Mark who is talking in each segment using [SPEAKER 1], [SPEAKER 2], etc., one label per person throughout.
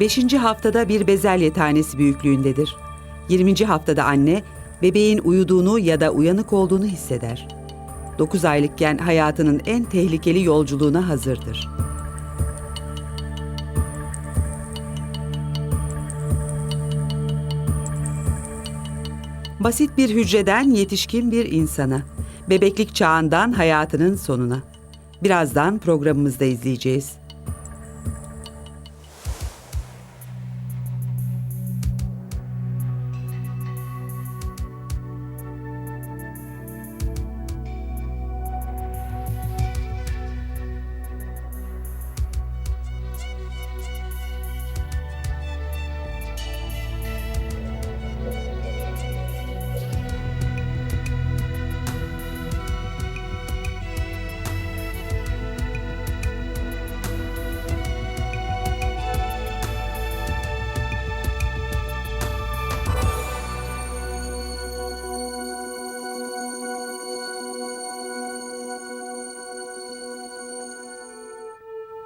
[SPEAKER 1] 5. haftada bir bezelye tanesi büyüklüğündedir. 20. haftada anne bebeğin uyuduğunu ya da uyanık olduğunu hisseder. 9 aylıkken hayatının en tehlikeli yolculuğuna hazırdır. Basit bir hücreden yetişkin bir insana, bebeklik çağından hayatının sonuna. Birazdan programımızda izleyeceğiz.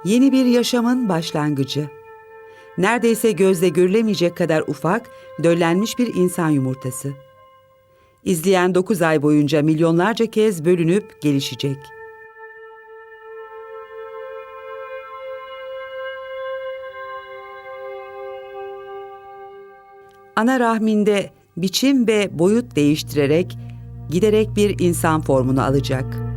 [SPEAKER 1] Yeni bir yaşamın başlangıcı. Neredeyse gözle görülemeyecek kadar ufak, döllenmiş bir insan yumurtası. İzleyen 9 ay boyunca milyonlarca kez bölünüp gelişecek. Ana rahminde biçim ve boyut değiştirerek giderek bir insan formunu alacak.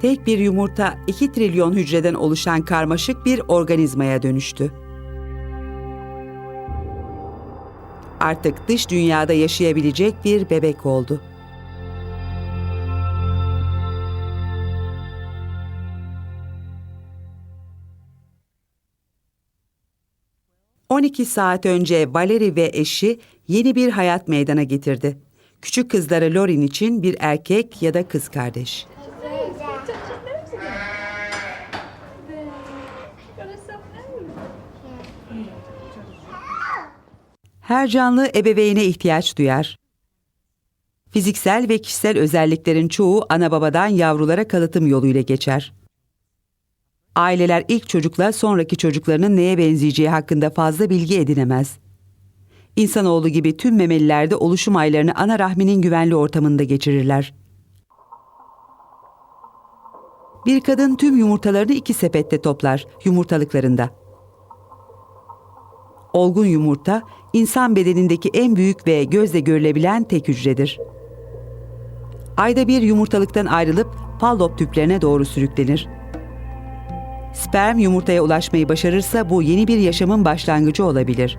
[SPEAKER 1] Tek bir yumurta 2 trilyon hücreden oluşan karmaşık bir organizmaya dönüştü. Artık dış dünyada yaşayabilecek bir bebek oldu. ...12 saat önce Valeri ve eşi yeni bir hayat meydana getirdi. Küçük kızları Lorin için bir erkek ya da kız kardeş. Her canlı ebeveyne ihtiyaç duyar. Fiziksel ve kişisel özelliklerin çoğu ana babadan yavrulara kalıtım yoluyla geçer. Aileler ilk çocukla sonraki çocuklarının neye benzeyeceği hakkında fazla bilgi edinemez. İnsanoğlu gibi tüm memeliler de oluşum aylarını ana rahminin güvenli ortamında geçirirler. Bir kadın tüm yumurtalarını iki sepette toplar, yumurtalıklarında. Olgun yumurta, insan bedenindeki en büyük ve gözle görülebilen tek hücredir. Ayda bir yumurtalıktan ayrılıp fallop tüplerine doğru sürüklenir. Sperm yumurtaya ulaşmayı başarırsa bu yeni bir yaşamın başlangıcı olabilir.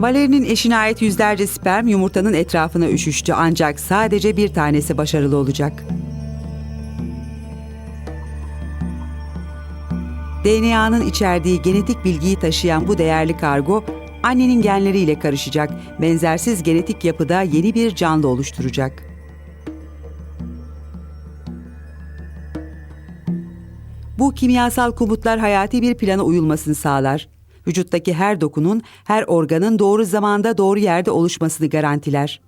[SPEAKER 1] Valeri'nin eşine ait yüzlerce sperm yumurtanın etrafına üşüştü ancak sadece bir tanesi başarılı olacak. DNA'nın içerdiği genetik bilgiyi taşıyan bu değerli kargo, annenin genleriyle karışacak, benzersiz genetik yapıda yeni bir canlı oluşturacak. Bu kimyasal komutlar hayati bir plana uyulmasını sağlar. Vücuttaki her dokunun, her organın doğru zamanda doğru yerde oluşmasını garantiler.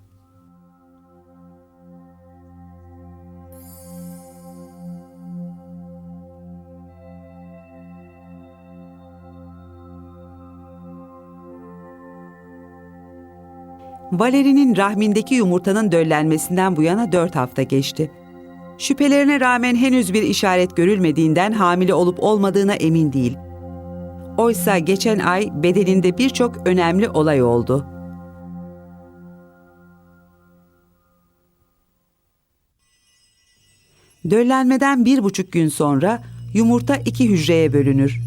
[SPEAKER 1] Valeri'nin rahmindeki yumurtanın döllenmesinden bu yana dört hafta geçti. Şüphelerine rağmen henüz bir işaret görülmediğinden hamile olup olmadığına emin değil. Oysa geçen ay bedeninde birçok önemli olay oldu. Döllenmeden bir buçuk gün sonra yumurta iki hücreye bölünür.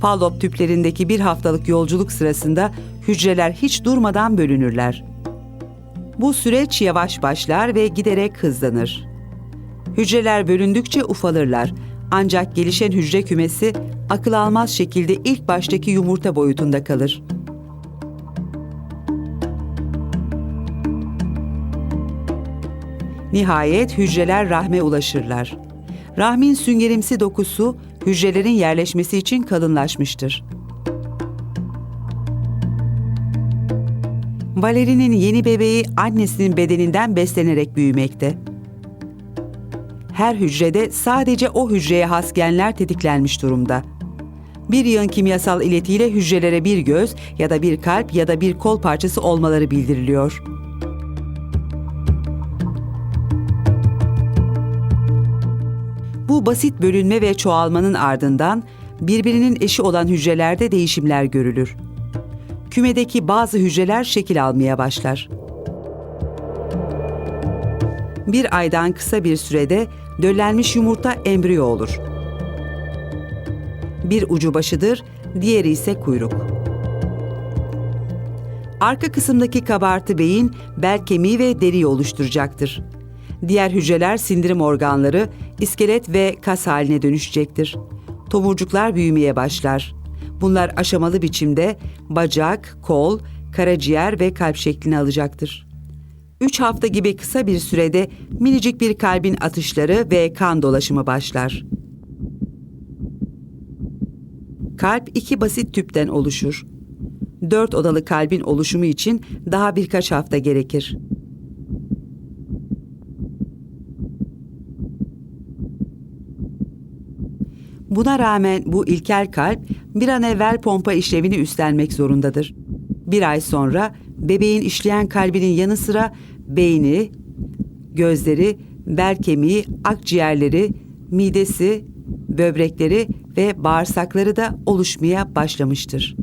[SPEAKER 1] Fallop tüplerindeki bir haftalık yolculuk sırasında hücreler hiç durmadan bölünürler. Bu süreç yavaş başlar ve giderek hızlanır. Hücreler bölündükçe ufalırlar ancak gelişen hücre kümesi akıl almaz şekilde ilk baştaki yumurta boyutunda kalır. Nihayet hücreler rahme ulaşırlar. Rahmin süngerimsi dokusu hücrelerin yerleşmesi için kalınlaşmıştır. Valeri'nin yeni bebeği annesinin bedeninden beslenerek büyümekte. Her hücrede sadece o hücreye has genler tetiklenmiş durumda. Bir yığın kimyasal iletiyle hücrelere bir göz ya da bir kalp ya da bir kol parçası olmaları bildiriliyor. Bu basit bölünme ve çoğalmanın ardından birbirinin eşi olan hücrelerde değişimler görülür. Kümedeki bazı hücreler şekil almaya başlar. Bir aydan kısa bir sürede döllenmiş yumurta embriyo olur. Bir ucu başıdır, diğeri ise kuyruk. Arka kısımdaki kabartı beyin bel kemiği ve deriyi oluşturacaktır. Diğer hücreler sindirim organları, iskelet ve kas haline dönüşecektir. Tomurcuklar büyümeye başlar. Bunlar aşamalı biçimde bacak, kol, karaciğer ve kalp şeklini alacaktır. 3 hafta gibi kısa bir sürede minicik bir kalbin atışları ve kan dolaşımı başlar. Kalp iki basit tüpten oluşur. Dört odalı kalbin oluşumu için daha birkaç hafta gerekir. Buna rağmen bu ilkel kalp bir an evvel pompa işlevini üstlenmek zorundadır. Bir ay sonra bebeğin işleyen kalbinin yanı sıra beyni, gözleri, bel kemiği, akciğerleri, midesi, böbrekleri ve bağırsakları da oluşmaya başlamıştır.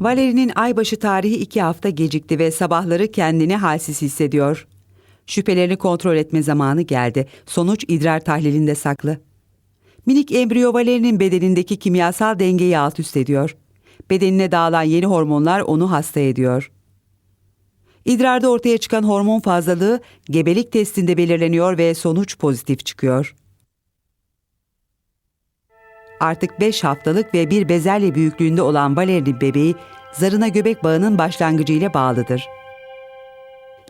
[SPEAKER 1] Valeri'nin aybaşı tarihi iki hafta gecikti ve sabahları kendini halsiz hissediyor. Şüphelerini kontrol etme zamanı geldi. Sonuç idrar tahlilinde saklı. Minik embriyo Valeri'nin bedenindeki kimyasal dengeyi alt üst ediyor. Bedenine dağılan yeni hormonlar onu hasta ediyor. İdrarda ortaya çıkan hormon fazlalığı gebelik testinde belirleniyor ve sonuç pozitif çıkıyor. Artık 5 haftalık ve bir bezelye büyüklüğünde olan Valeri'nin bebeği zarına göbek bağının başlangıcı ile bağlıdır.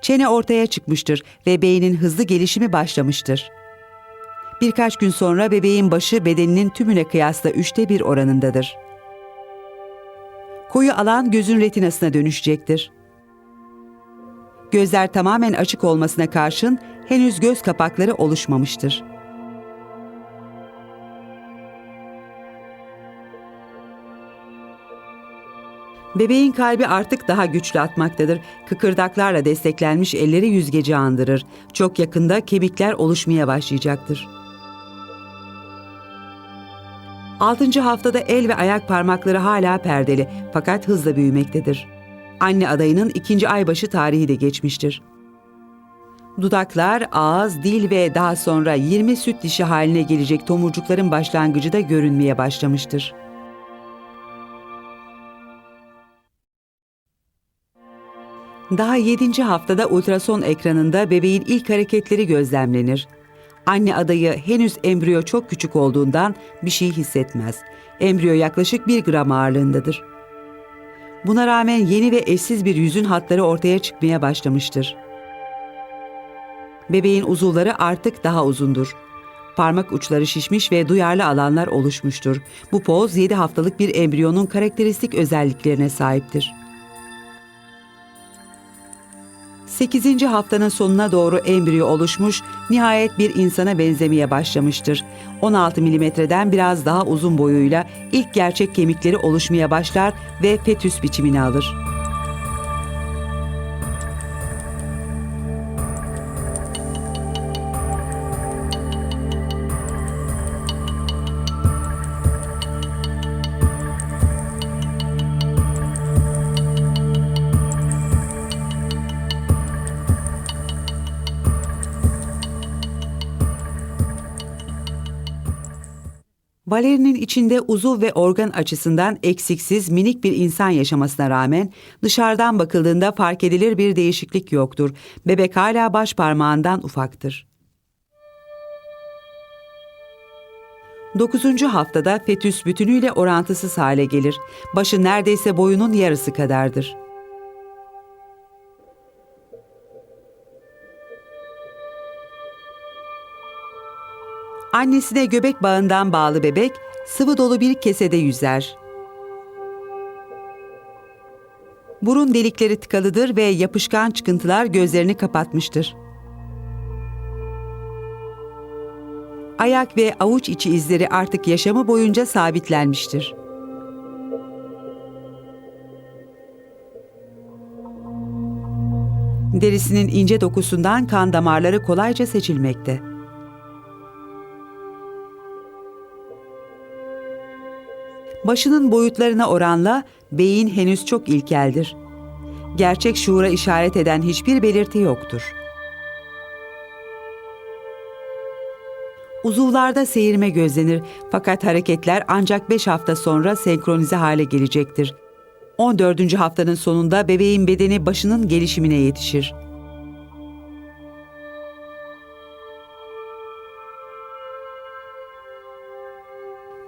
[SPEAKER 1] Çene ortaya çıkmıştır ve beynin hızlı gelişimi başlamıştır. Birkaç gün sonra bebeğin başı bedeninin tümüne kıyasla üçte bir oranındadır. Koyu alan gözün retinasına dönüşecektir. Gözler tamamen açık olmasına karşın henüz göz kapakları oluşmamıştır. Bebeğin kalbi artık daha güçlü atmaktadır. Kıkırdaklarla desteklenmiş elleri yüzgeci andırır. Çok yakında kemikler oluşmaya başlayacaktır. Altıncı haftada el ve ayak parmakları hala perdeli fakat hızla büyümektedir. Anne adayının ikinci aybaşı tarihi de geçmiştir. Dudaklar, ağız, dil ve daha sonra 20 süt dişi haline gelecek tomurcukların başlangıcı da görünmeye başlamıştır. Daha 7. haftada ultrason ekranında bebeğin ilk hareketleri gözlemlenir. Anne adayı henüz embriyo çok küçük olduğundan bir şey hissetmez. Embriyo yaklaşık 1 gram ağırlığındadır. Buna rağmen yeni ve eşsiz bir yüzün hatları ortaya çıkmaya başlamıştır. Bebeğin uzuvları artık daha uzundur. Parmak uçları şişmiş ve duyarlı alanlar oluşmuştur. Bu poz 7 haftalık bir embriyonun karakteristik özelliklerine sahiptir. 8. haftanın sonuna doğru embriyo oluşmuş, nihayet bir insana benzemeye başlamıştır. 16 milimetreden biraz daha uzun boyuyla ilk gerçek kemikleri oluşmaya başlar ve fetüs biçimini alır. İçinde uzuv ve organ açısından eksiksiz minik bir insan yaşamasına rağmen dışarıdan bakıldığında fark edilir bir değişiklik yoktur. Bebek hala baş parmağından ufaktır. 9. haftada fetüs bütünüyle orantısız hale gelir. Başı neredeyse boyunun yarısı kadardır. Annesine göbek bağından bağlı bebek sıvı dolu bir kesede yüzer. Burun delikleri tıkalıdır ve yapışkan çıkıntılar gözlerini kapatmıştır. Ayak ve avuç içi izleri artık yaşamı boyunca sabitlenmiştir. Derisinin ince dokusundan kan damarları kolayca seçilmekte. Başının boyutlarına oranla beyin henüz çok ilkeldir. Gerçek şuura işaret eden hiçbir belirti yoktur. Uzuvlarda seyirme gözlenir fakat hareketler ancak 5 hafta sonra senkronize hale gelecektir. 14. haftanın sonunda bebeğin bedeni başının gelişimine yetişir.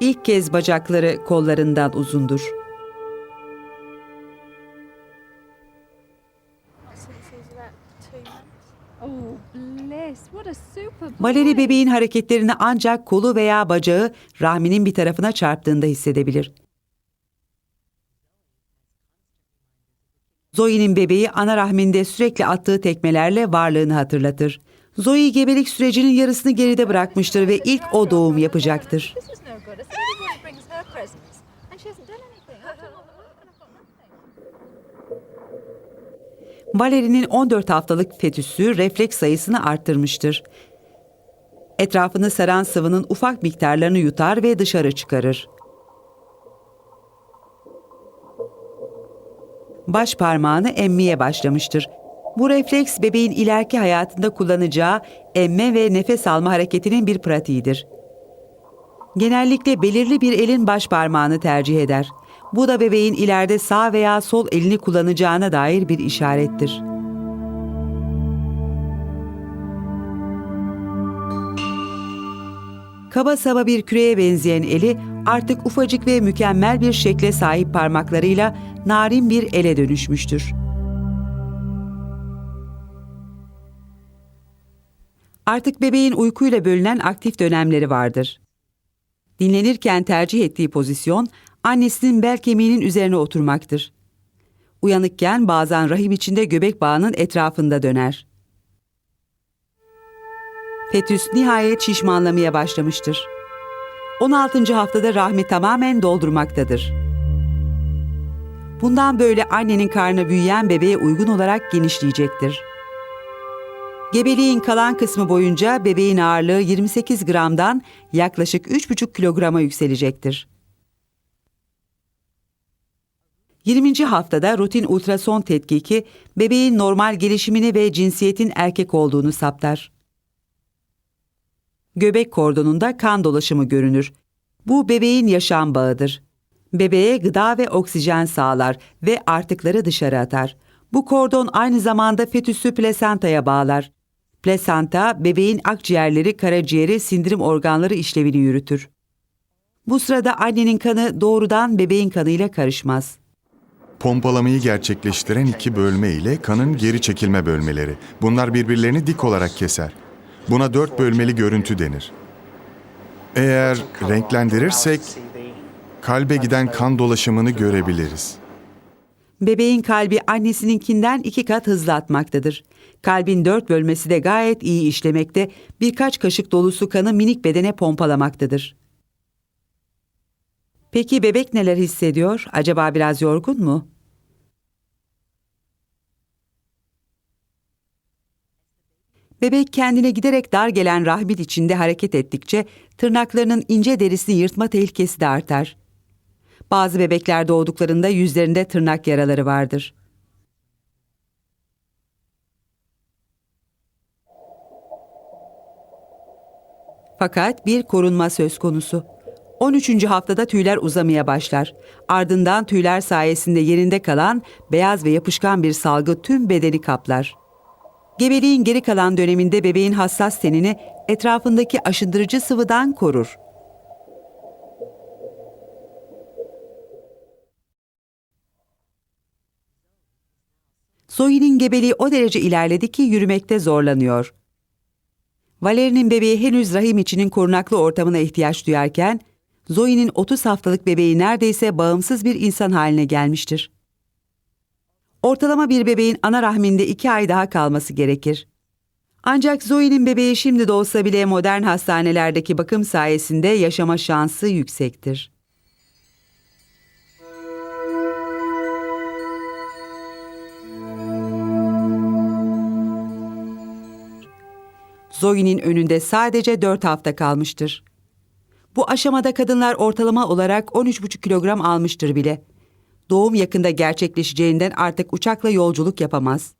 [SPEAKER 1] İlk kez bacakları kollarından uzundur. Valeri bebeğin hareketlerini ancak kolu veya bacağı rahminin bir tarafına çarptığında hissedebilir. Zoe'nin bebeği ana rahminde sürekli attığı tekmelerle varlığını hatırlatır. Zoe gebelik sürecinin yarısını geride bırakmıştır ve ilk o doğum yapacaktır.
[SPEAKER 2] Good. Everybody brings her presents, and she hasn't done anything.
[SPEAKER 1] Valeri'nin 14 haftalık fetüsü refleks sayısını arttırmıştır. Etrafını saran sıvının ufak miktarlarını yutar ve dışarı çıkarır. Baş parmağını emmeye başlamıştır. Bu refleks bebeğin ileriki hayatında kullanacağı emme ve nefes alma hareketinin bir pratiğidir. Genellikle belirli bir elin baş parmağını tercih eder. Bu da bebeğin ileride sağ veya sol elini kullanacağına dair bir işarettir. Kaba saba bir küreye benzeyen eli artık ufacık ve mükemmel bir şekle sahip parmaklarıyla narin bir ele dönüşmüştür. Artık bebeğin uykuyla bölünen aktif dönemleri vardır. Dinlenirken tercih ettiği pozisyon annesinin bel kemiğinin üzerine oturmaktır. Uyanıkken bazen rahim içinde göbek bağının etrafında döner. Fetüs nihayet şişmanlamaya başlamıştır. 16. haftada rahmi tamamen doldurmaktadır. Bundan böyle annenin karnı büyüyen bebeğe uygun olarak genişleyecektir. Gebeliğin kalan kısmı boyunca bebeğin ağırlığı 28 gramdan yaklaşık 3,5 kilograma yükselecektir. 20. haftada rutin ultrason tetkiki bebeğin normal gelişimini ve cinsiyetin erkek olduğunu saptar. Göbek kordonunda kan dolaşımı görünür. Bu bebeğin yaşam bağıdır. Bebeğe gıda ve oksijen sağlar ve artıkları dışarı atar. Bu kordon aynı zamanda fetüsü plasentaya bağlar. Plasenta, bebeğin akciğerleri, karaciğeri, sindirim organları işlevini yürütür. Bu sırada annenin kanı doğrudan bebeğin kanıyla karışmaz.
[SPEAKER 3] Pompalamayı gerçekleştiren iki bölme ile kanın geri çekilme bölmeleri. Bunlar birbirlerini dik olarak keser. Buna dört bölmeli görüntü denir. Eğer renklendirirsek kalbe giden kan dolaşımını görebiliriz.
[SPEAKER 1] Bebeğin kalbi annesininkinden iki kat hızlı atmaktadır. Kalbin dört bölmesi de gayet iyi işlemekte, birkaç kaşık dolusu kanı minik bedene pompalamaktadır. Peki bebek neler hissediyor? Acaba biraz yorgun mu? Bebek kendine giderek dar gelen rahmin içinde hareket ettikçe tırnaklarının ince derisini yırtma tehlikesi de artar. Bazı bebekler doğduklarında yüzlerinde tırnak yaraları vardır. Fakat bir korunma söz konusu. 13. haftada tüyler uzamaya başlar. Ardından tüyler sayesinde yerinde kalan beyaz ve yapışkan bir salgı tüm bedeni kaplar. Gebeliğin geri kalan döneminde bebeğin hassas tenini etrafındaki aşındırıcı sıvıdan korur. Zoe'nin gebeliği o derece ilerledi ki yürümekte zorlanıyor. Valeri'nin bebeği henüz rahim içinin korunaklı ortamına ihtiyaç duyarken, Zoe'nin 30 haftalık bebeği neredeyse bağımsız bir insan haline gelmiştir. Ortalama bir bebeğin ana rahminde iki ay daha kalması gerekir. Ancak Zoe'nin bebeği şimdi doğsa bile modern hastanelerdeki bakım sayesinde yaşama şansı yüksektir. Zoe'nin önünde sadece 4 hafta kalmıştır. Bu aşamada kadınlar ortalama olarak 13,5 kilogram almıştır bile. Doğum yakında gerçekleşeceğinden artık uçakla yolculuk yapamaz.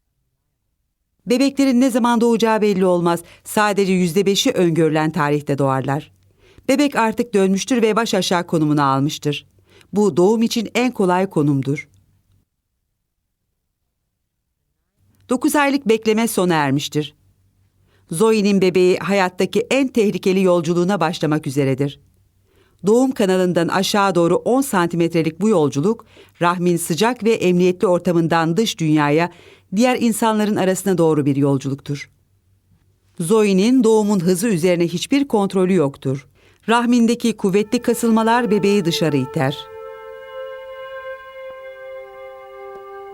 [SPEAKER 1] Bebeklerin ne zaman doğacağı belli olmaz. Sadece yüzde beşi öngörülen tarihte doğarlar. Bebek artık dönmüştür ve baş aşağı konumunu almıştır. Bu doğum için en kolay konumdur. 9 aylık bekleme sona ermiştir. Zoe'nin bebeği hayattaki en tehlikeli yolculuğuna başlamak üzeredir. Doğum kanalından aşağı doğru 10 santimetrelik bu yolculuk, rahmin sıcak ve emniyetli ortamından dış dünyaya, diğer insanların arasına doğru bir yolculuktur. Zoe'nin doğumun hızı üzerine hiçbir kontrolü yoktur. Rahmindeki kuvvetli kasılmalar bebeği dışarı iter.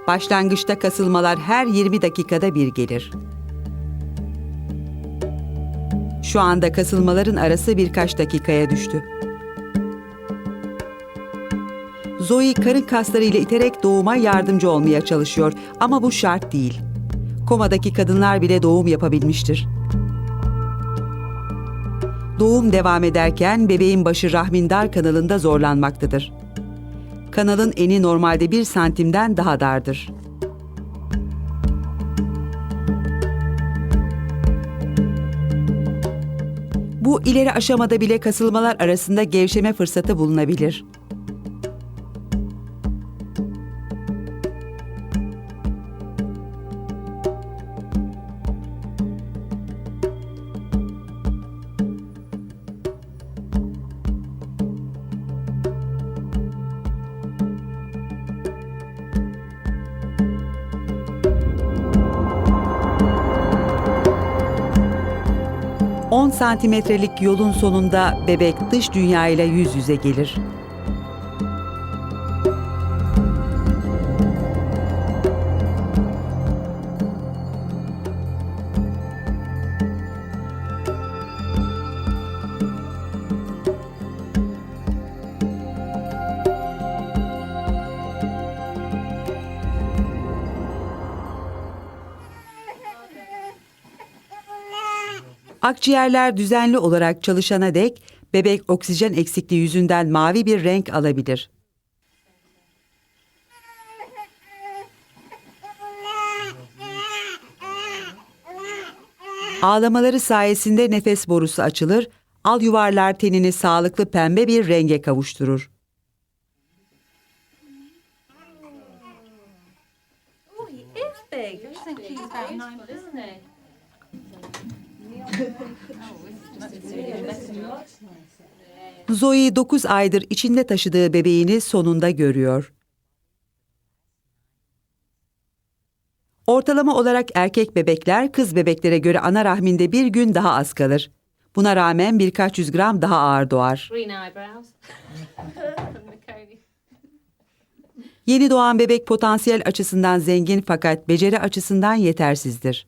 [SPEAKER 1] Başlangıçta kasılmalar her 20 dakikada bir gelir. Şu anda kasılmaların arası birkaç dakikaya düştü. Zoe karın kaslarıyla iterek doğuma yardımcı olmaya çalışıyor ama bu şart değil. Komadaki kadınlar bile doğum yapabilmiştir. Doğum devam ederken bebeğin başı rahmin dar kanalında zorlanmaktadır. Kanalın eni normalde bir santimden daha dardır. İleri aşamada bile kasılmalar arasında gevşeme fırsatı bulunabilir. ...10 santimetrelik yolun sonunda bebek dış dünyayla yüz yüze gelir. Akciğerler düzenli olarak çalışana dek bebek oksijen eksikliği yüzünden mavi bir renk alabilir. Ağlamaları sayesinde nefes borusu açılır, al yuvarlar tenini sağlıklı pembe bir renge kavuşturur.
[SPEAKER 2] Oh, he is big. I think he's about nine isn't he?
[SPEAKER 1] Zoe 9 aydır içinde taşıdığı bebeğini sonunda görüyor. Ortalama olarak erkek bebekler kız bebeklere göre ana rahminde bir gün daha az kalır. Buna rağmen birkaç yüz gram daha ağır doğar. Yeni doğan bebek potansiyel açısından zengin fakat beceri açısından yetersizdir.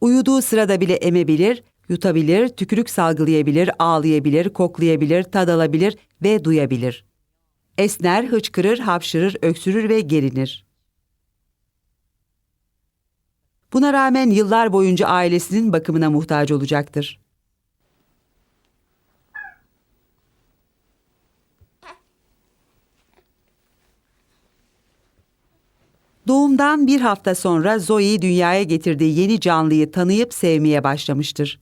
[SPEAKER 1] Uyuduğu sırada bile emebilir, yutabilir, tükürük salgılayabilir, ağlayabilir, koklayabilir, tad alabilir ve duyabilir. Esner, hıçkırır, hapşırır, öksürür ve gerinir. Buna rağmen yıllar boyunca ailesinin bakımına muhtaç olacaktır. Doğumdan bir hafta sonra Zoe dünyaya getirdiği yeni canlıyı tanıyıp sevmeye başlamıştır.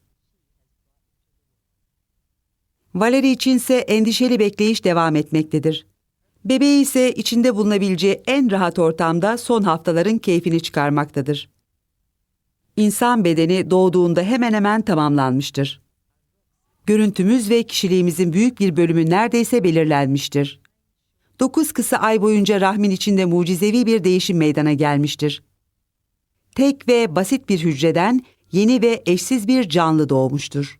[SPEAKER 1] Valeri içinse endişeli bekleyiş devam etmektedir. Bebeği ise içinde bulunabileceği en rahat ortamda son haftaların keyfini çıkarmaktadır. İnsan bedeni doğduğunda hemen hemen tamamlanmıştır. Görüntümüz ve kişiliğimizin büyük bir bölümü neredeyse belirlenmiştir. 9 kısa ay boyunca rahmin içinde mucizevi bir değişim meydana gelmiştir. Tek ve basit bir hücreden yeni ve eşsiz bir canlı doğmuştur.